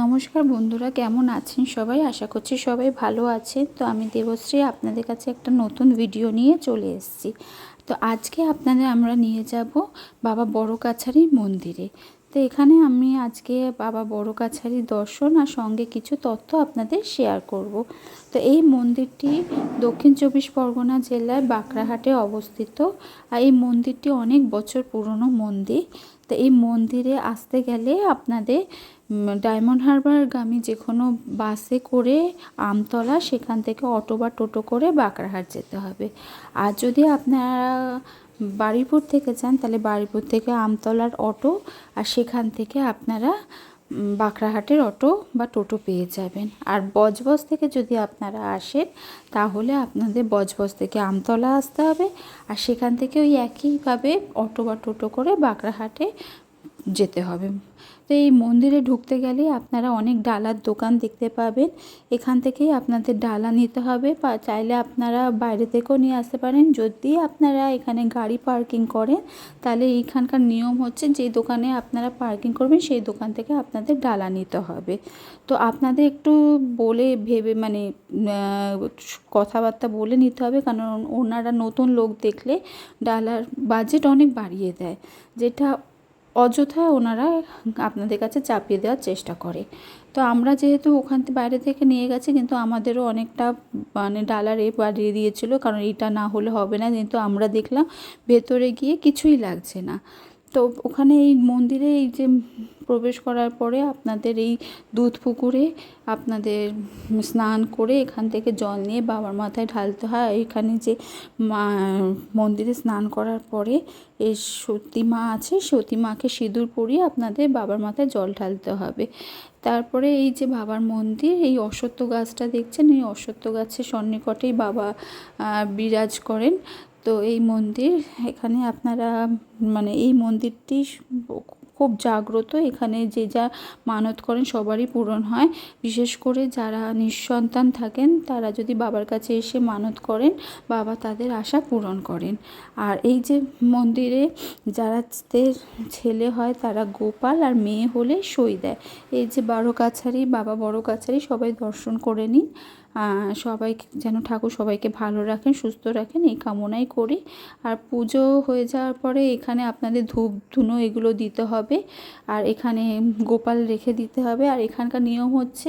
নমস্কার বন্ধুরা, কেমন আছেন সবাই? আশা করছি সবাই ভালো আছেন। তো আমি দেবশ্রী আপনাদের কাছে একটা নতুন ভিডিও নিয়ে চলে এসেছি। তো আজকে আপনাদের আমরা নিয়ে যাব বাবা বড় কাছারির মন্দিরে। তো এখানে আমি আজকে বাবা বড় কাছারির দর্শন আর সঙ্গে কিছু তথ্য আপনাদের শেয়ার করব। তো এই মন্দিরটি দক্ষিণ চব্বিশ পরগনা জেলায় বাঁকড়াহাটে অবস্থিত। আর এই মন্দিরটি অনেক বছর পুরনো মন্দির। তো এই মন্দিরে আসতে গেলে আপনাদের ডায়মন্ড হারবারগামী যে কোনো বাসে করে আমতলা সেখান থেকে অটো বা টোটো করে বাঁকড়াহাট যেতে হবে। আর যদি আপনারা বাড়িপুর থেকে যান তাহলে বাড়িপুর থেকে আমতলার অটো আর সেখান থেকে আপনারা বাঁকড়াহাটের অটো বা টোটো পেয়ে যাবেন। আর বজবজ থেকে যদি আপনারা আসেন, তাহলে আপনাদের বজবজ থেকে আমতলা আসতে হবে। আর সেখান থেকে ওই একইভাবে অটো বা টোটো করে বাঁকড়াহাটে যেতে হবে। তো এই মন্দিরে ঢুকতে গেলে আপনারা অনেক ডালার দোকান দেখতে পাবেন। এখান থেকেই আপনাদের ডালা নিতে হবে। চাইলে আপনারা বাইরে থেকেও নিয়ে আসতে পারেন। যদি আপনারা এখানে গাড়ি পার্কিং করেন, তাহলে এইখানকার নিয়ম হচ্ছে যে দোকানে আপনারা পার্কিং করবেন, সেই দোকান থেকে আপনাদের ডালা নিতে হবে। তো আপনাদের একটু বলে ভেবে মানে কথাবার্তা বলে নিতে হবে। কারণ ওনারা নতুন লোক দেখলে ডালার বাজেট অনেক বাড়িয়ে দেয়। যেটা অযথা ওনারা আপনাদের কাছে চাপিয়ে দেওয়ার চেষ্টা করে। তো আমরা যেহেতু ওখান থেকে বাইরে থেকে নিয়ে গেছি, কিন্তু আমাদেরও অনেকটা মানে ডালার এ বাড়িয়ে দিয়েছিল, কারণ এটা না হলে হবে না। কিন্তু আমরা দেখলাম ভেতরে গিয়ে কিছুই লাগছে না। তো ওখানে এই মন্দিরে এই যে প্রবেশ করার পরে আপনাদের এই দুধ পুকুরে আপনাদের স্নান করে এখান থেকে জল নিয়ে বাবার মাথায় ঢালতে হয়। এখানে যে মা, মন্দিরে স্নান করার পরে এই সতী মা আছে, সতী মাকে সিঁদুর পরিয়ে আপনাদের বাবার মাথায় জল ঢালতে হবে। তারপরে এই যে বাবার মন্দির, এই অশ্বত্থ গাছটা দেখছেন? এই অশ্বত্থ গাছের সন্নিকটেই বাবা বিরাজ করেন। তো এই মন্দির এখানে আপনারা মানে এই মন্দিরটি খুব জাগ্রত। এখানে যে যা মানত করেন সবারই পূরণ হয়। বিশেষ করে যারা নিঃসন্তান থাকেন, তারা যদি বাবার কাছে এসে মানত করেন, বাবা তাদের আশা পূরণ করেন। আর এই যে মন্দিরে যারা ছেলে হয়, তারা গোপাল আর মেয়ে হলে সই দেয়। এই যে বারো কাছারি, বাবা বড় কাছারি, সবাই দর্শন করে নিন। সবাই যেন ঠাকুর সবাইকে ভালো রাখেন, সুস্থ রাখেন, এই কামনাই করি। আর পুজো হয়ে যাওয়ার পরে এখানে আপনাদের ধূপ, ধুনো এগুলো দিতে হবে। আর এখানে গোপাল রেখে দিতে হবে। আর এখানকার নিয়ম হচ্ছে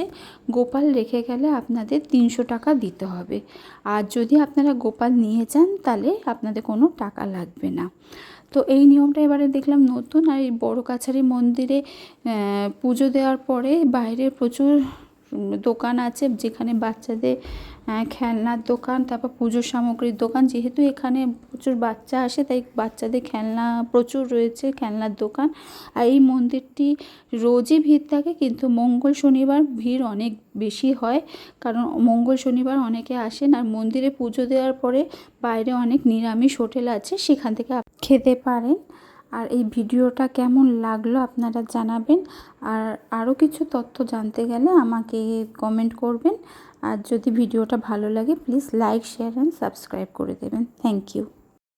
গোপাল রেখে গেলে আপনাদের তিনশো টাকা দিতে হবে। আর যদি আপনারা গোপাল নিয়ে যান, তাহলে আপনাদের কোনো টাকা লাগবে না। তো এই নিয়মটা এবারে দেখলাম নতুন। আর এই বড় কাছারি মন্দিরে পুজো দেওয়ার পরে বাইরে প্রচুর দোকান আছে যেখানে বাচ্চাদের খেলনার দোকান, তারপর পুজোর সামগ্রীর দোকান। যেহেতু এখানে প্রচুর বাচ্চা আসে, তাই বাচ্চাদের খেলনা প্রচুর রয়েছে, খেলনার দোকান। আর এই মন্দিরটি রোজই ভিড় থাকে, কিন্তু মঙ্গল শনিবার ভিড় অনেক বেশি হয়, কারণ মঙ্গল শনিবার অনেকে আসেন। আর মন্দিরে পুজো দেওয়ার পরে বাইরে অনেক নিরামিষ হোটেল আছে, সেখান থেকে খেতে পারেন। আর এই ভিডিওটা কেমন লাগল আপনারা জানাবেন। আর আরও কিছু তথ্য জানতে গেলে আমাকে কমেন্ট করবেন। আর যদি ভিডিওটা ভালো লাগে please like share and subscribe করে দেবেন। Thank you